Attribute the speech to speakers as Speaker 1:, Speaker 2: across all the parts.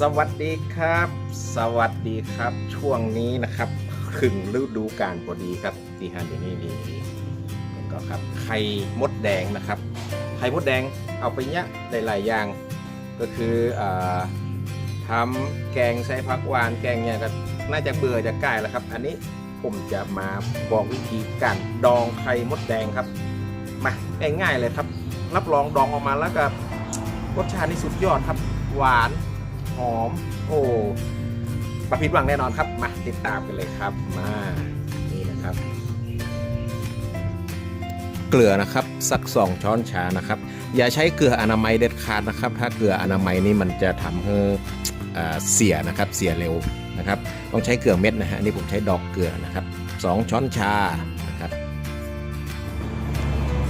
Speaker 1: สวัสดีครับ สวัสดีครับ ช่วงนี้นะครับครึ่งฤดูกาลพอดีครับที่ฮันเดนี่นี่ก็ครับไข่มดแดงนะครับ ไข่มดแดงเอาไปเนี้ยหลายๆอย่าง ก็คืออทำแกงใส่ผักหวานแกงเนี่ยก็น่าจะเบื่อจะใกล้แล้วครับ อันนี้ผมจะมาบอกวิธีการดองไข่มดแดงครับมาง่ายๆเลยครับ รับรองดองออกมาแล้วก็รสชาตินี่สุดยอดครับ หวาน หอม โอ้ประพิดหวังแน่นอนครับ มาติดตามกันเลยครับ มา นี่นะครับ เกลือนะครับ สักสองช้อนชานะครับ อย่าใช้เกลืออนามัยเด็ดขาดนะครับ ถ้าเกลืออนามัยนี่มันจะทำให้อ่าเสียนะครับ เสียเร็วนะครับ ต้องใช้เกลือเม็ดนะฮะ นี่ผมใช้ดอกเกลือนะครับสองช้อนชานะครับ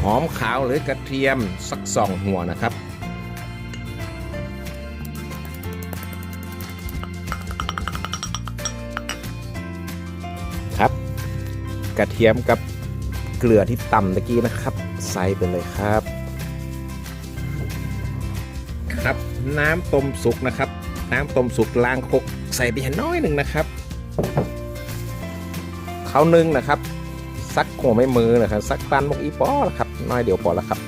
Speaker 1: หอมขาวหรือกระเทียมสักสองหัวนะครับ ครับ กระเทียมกับเกลือที่ต่ำตะกี้นะครับ ใส่ไปเลยครับ ครับน้ำต้มสุกนะครับ น้ำต้มสุกล้างคกใส่ไปน้อยหนึ่งนะครับเขานึ่งนะครับซักหัวไม่มือนะครับซักปันมกอีปอละครับน้อยเดี๋ยวพอละครับ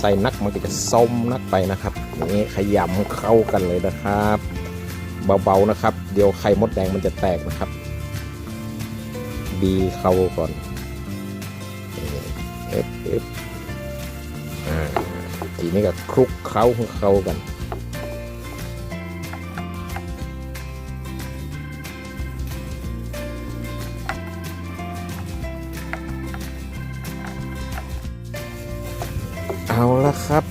Speaker 1: ใส่นักมันก็จะส้มนักไปนะครับนี่ขยำเข้ากันเลยนะครับ เบาๆนะครับ เดี๋ยวไข่มดแดงมันจะแตกนะครับ บีเข้าก่อนเอฟเอฟอ่าทีนี้ก็คลุกเคล้าเข้ากันเอาละครับ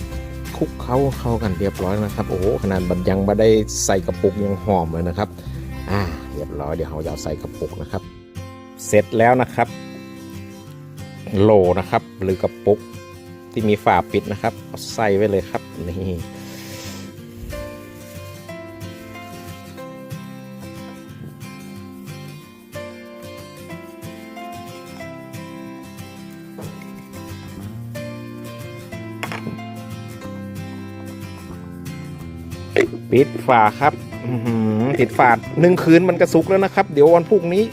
Speaker 1: คลุกเข้าเข้ากันเรียบร้อยนะครับ โอ้โหขนาดบัดยังม่ได้ใส่กระปุกยังหอมเลยนะครับ อ่า เรียบร้อยเดี๋ยวเราจะใส่กระปุกนะครับ เสร็จแล้วนะครับ โหลนะครับ หรือกระปุกที่มีฝาปิดนะครับใส่ไว้เลยครับนี่ปิดฝาครับอื้อหือปิดฝาหนึ่งคืนมันกระสุกแล้วนะครับ เดี๋ยววันพรุ่งนี้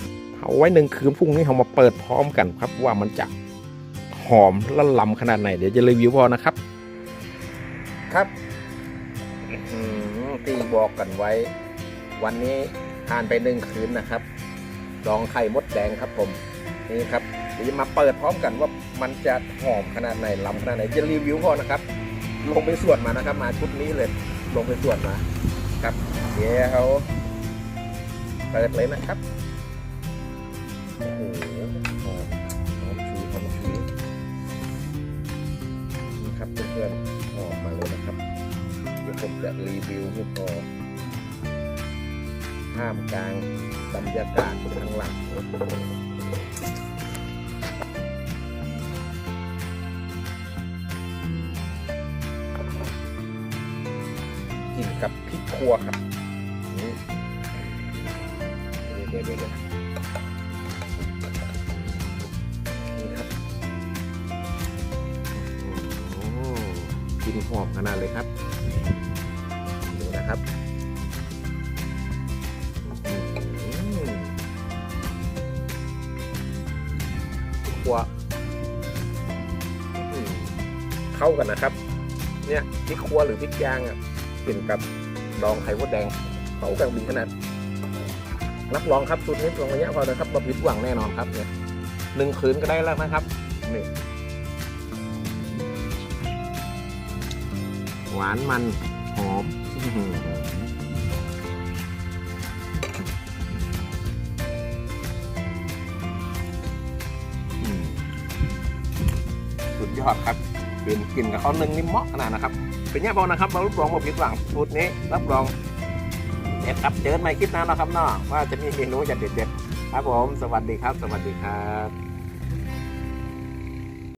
Speaker 1: าไว้หนึ่งคืนพรุ่งนี้เรามาเปิดพร้อมกันครับว่ามันจะหอมและลำขนาดไหน เดี๋ยวจะรีวิวพอนะครับ ครับตีบอกกันไว้ วันนี้ทานไปหนึ่งคืนนะครับดองไข่มดแดงครับผมนี่ครับเดี๋ยวมาเปิดพร้อมกันว่ามันจะหอมขนาดไหนลำขนาดไหนจะรีวิวพอนะครับ ลงไปสวดมานะครับ มาชุดนี้เลย ลงไปสวดมา ครับ เดี๋ยวเขาเปิดเลยนะครับ โอ้โหหอมหอมฉุยหอมฉุยนี่ครับเพื่อนๆออกมาเลยนะครับเดี๋ยวผมจะรีวิวให้พอท่ามกลางบรรยากาศข้างหลังกินกับพริกครัวครับเดี๋ยวเดี๋ยว หอมขนาดเลยครับดูนะครับอืมครัวเข้ากันนะครับ เนี่ยพริกครัวหรือพริกยางอะกินกับดองไข่มดแดงเขากันดีขนาดรับรองครับสูตรนี้ลงระยะพอนะครับบะผิดหวังแน่นอนครับเนี่ยหนึ่งคืนก็ได้แล้วนะครับนี่ หวานมันหอมสุดยอดครับเป็นกินกับข้าวนึ่งนี่เหมาะขนาดนะครับ เป็นยังบอกนะครับเรารับรองว่าผิดหวังสูตรนี้รับรองเด็ดครับเจอกันใหม่คลิปหน้านะครับเนาะว่าจะมีเมนูอย่างเด็ดๆครับผม สวัสดีครับ สวัสดีครับ